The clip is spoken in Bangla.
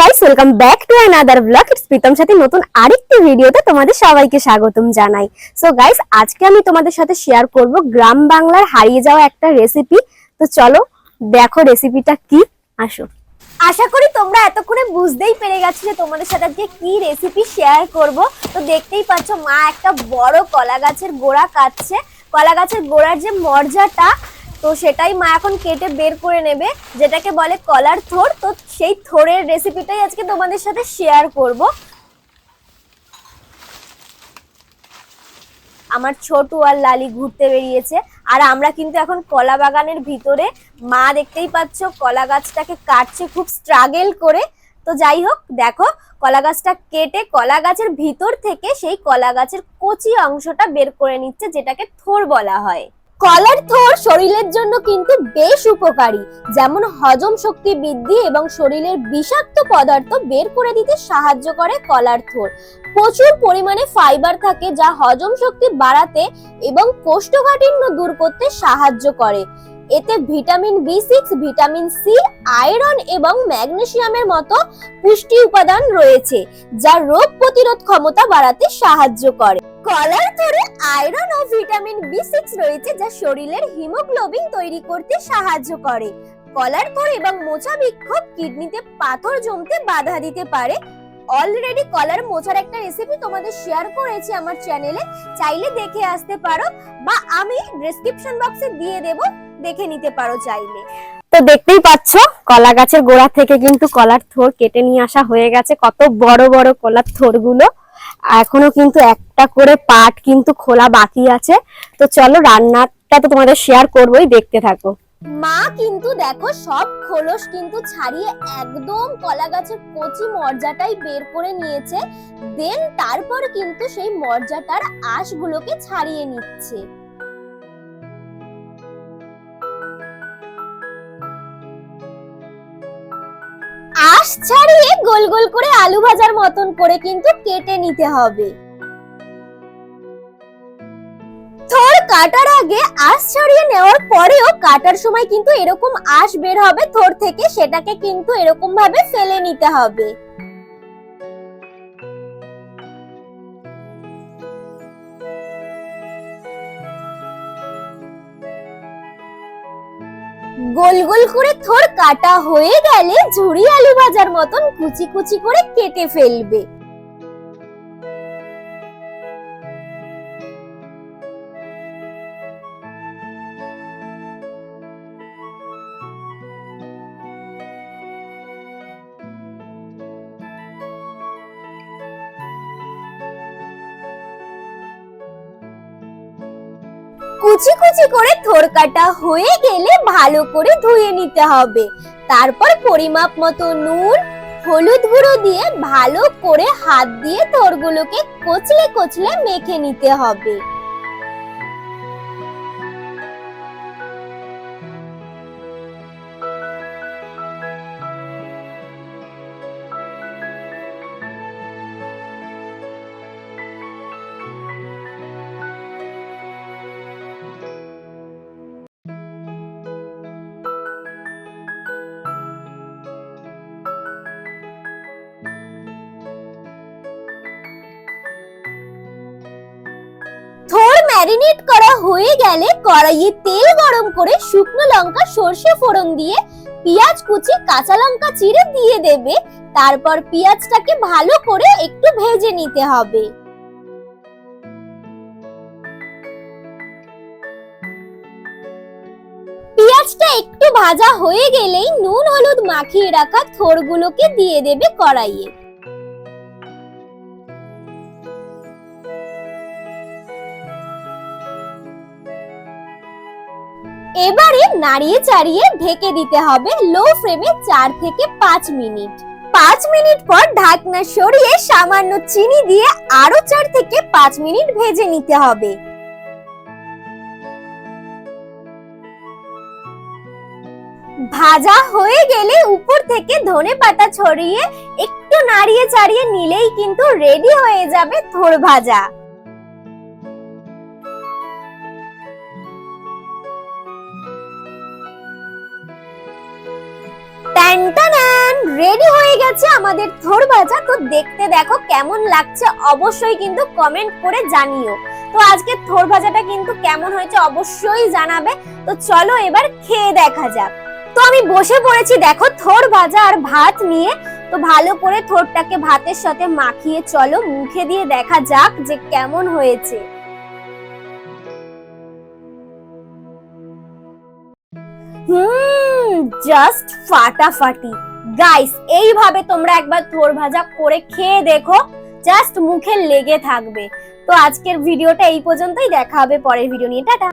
Guys welcome back to another blog it's Pritam সাথে নতুন আরেকটি ভিডিওতে তোমাদের সবাইকে স্বাগতম জানাই। সো গাইস আজকে আমি তোমাদের সাথে শেয়ার করব গ্রাম বাংলার হারিয়ে যাওয়া একটা রেসিপি তো চলো, দেখো রেসিপিটা কি। আসো। আশা করি তোমরা এতক্ষণে বুঝতেই পেরে গেছো যে তোমাদের সাথে আজকে কি রেসিপি শেয়ার করব। তো দেখতেই পাচ্ছ মা একটা বড় কলা গাছের গোড়া কাটছে। কলা গাছের গোড়ার যে মর্যাটা তো সেটাই মা এখন কেটে বের করে নেবে, যেটাকে বলে কলার থোর। তো সেই থোরের রেসিপিটাই আজকে তোমাদের সাথে শেয়ার করব। আমার ছোটু আর লালি ঘুরতে বেরিয়েছে, আর আমরা কিন্তু এখন কলা বাগানের ভিতরে। মা দেখতেই পাচ্ছ, কলা গাছটাকে কাটছে খুব স্ট্রাগেল করে। তো যাই হোক, দেখো, কলা গাছটা কেটে কলা গাছের ভিতর থেকে সেই কলা গাছের কচি অংশটা বের করে নিচ্ছে, যেটাকে থোর বলা হয়। কলার থোর শরীরের জন্য কিন্তু বেশ উপকারী। যেমন হজম শক্তি বৃদ্ধি এবং শরীরের বিষাক্ত পদার্থ বের করে দিতে সাহায্য করে কলার থোর। প্রচুর পরিমাণে ফাইবার থাকে যা হজম শক্তি বাড়াতে এবং কোষ্ঠকাঠিন্য দূর করতে সাহায্য করে। এতে vitamin B six vitamin C iron এবং ম্যাগনেসিয়ামের মতো পুষ্টি উপাদান রয়েছে, যা রোগ প্রতিরোধ ক্ষমতা বাড়াতে সাহায্য করে। কলার থরে আয়রন ও ভিটামিন বি সিক্স রয়েছে, যা শরীরের হিমোগ্লোবিন তৈরি করতে সাহায্য করে। কলার থর এবং মোচা বিক্ষোভ কিডনিতে পাথর জমতে বাধা দিতে পারে। অলরেডি কলার মোচার একটা রেসিপি তোমাদের শেয়ার করেছি আমার চ্যানেলে চাইলে দেখে আসতে পারো, বা আমি ডেসক্রিপশন বক্সে দিয়ে দেব। দেখে নিতে পারো চাইলে। তো দেখতেই পাচ্ছ, কলা গাছের গোড়া থেকে কিন্তু কলার থোর কেটে নিয়ে আসা হয়ে গেছে, কত বড় বড় কলার থোরগুলো। এখনও কিন্তু একটা করে পাট কিন্তু খোলা বাকি আছে। তো চলো রান্নাটা তো তোমাদের শেয়ার করবোই, দেখতে থাকো। মা কিন্তু দেখো, সব খোলস কিন্তু ছাড়িয়ে একদম কলা গাছের কচি মর্যাটাই বের করে নিয়েছে। দেন তারপর কিন্তু সেই মর্যাটার আঁশগুলোকে ছাড়িয়ে নিচ্ছে। ছাড়িয়ে গোল গোল করে আলু ভাজার মতন করে কিন্তু কেটে নিতে হবে। থোর কাটার আগে আঁশ ছাড়িয়ে নেওয়ার পরেও কাটার সময় কিন্তু এরকম আঁশ বের হবে থোর থেকে, সেটাকে কিন্তু এরকম ভাবে ফেলে নিতে হবে। গোল গোল করে থোর কাটা হয়ে গেলে ঝুড়ি আলু ভাজার মতন কুচি কুচি করে কেটে ফেলবে। কুচি কুচি করে থোর কাটা হয়ে গেলে ভালো করে ধুয়ে নিতে হবে। তারপর পরিমাপ মতো নুন, হলুদ গুঁড়ো দিয়ে ভালো করে হাত দিয়ে থরগুলোকে কচলে কচলে মেখে নিতে হবে। ম্যারিনেট করা হয়ে গেলে কড়াইয়ে তেল গরম করে শুকনো লঙ্কা, সর্ষে ফোড়ন দিয়ে পেঁয়াজ কুচি, কাঁচা লঙ্কা চিড়ে দিয়ে দেবে। তারপর পেঁয়াজটাকে ভালো করে একটু ভেজে নিতে হবে। পেঁয়াজটা একটু ভাজা হয়ে গেলেই নুন, হলুদ মাখিয়ে রাখা থোরগুলোকে দিয়ে দেবে কড়াইয়ে। এবারে নাড়িয়ে চাড়িয়ে ঢেকে দিতে হবে লো ফ্লেমে চার থেকে পাঁচ মিনিট। পাঁচ মিনিট পর ঢাকনা সরিয়ে সামান্য চিনি দিয়ে আরও চার থেকে পাঁচ মিনিট ভেজে নিতে হবে। ভাজা হয়ে গেলে উপর থেকে ধনে পাতা ছড়িয়ে একটু নাড়িয়ে চাড়িয়ে নিলেই কিন্তু রেডি হয়ে যাবে থোর ভাজা। ট্যান্টানান রেডি হয়ে গেছে আমাদের থোর ভাজা তো দেখতে দেখো কেমন লাগছে, অবশ্যই কিন্তু কমেন্ট করে জানিও। তো আজকে থোর ভাজাটা কিন্তু কেমন হয়েছে, অবশ্যই জানাবে। তো চলো এবার খেয়ে দেখা যাক। তো আমি বসে পড়েছি দেখো থোর ভাজা আর ভাত নিয়ে। তো ভালো করে থোরটাকে ভাতের সাথে মাখিয়ে চলো মুখে দিয়ে দেখা যাক যে কেমন হয়েছে। হুম জাস্ট ফাটাফাটি। গাইস এইভাবে তোমরা একবার থোর ভাজা করে খেয়ে দেখো জাস্ট মুখে লেগে থাকবে। তো আজকের ভিডিওটা এই পর্যন্তই, দেখা হবে পরের ভিডিও নিয়ে। টাটা।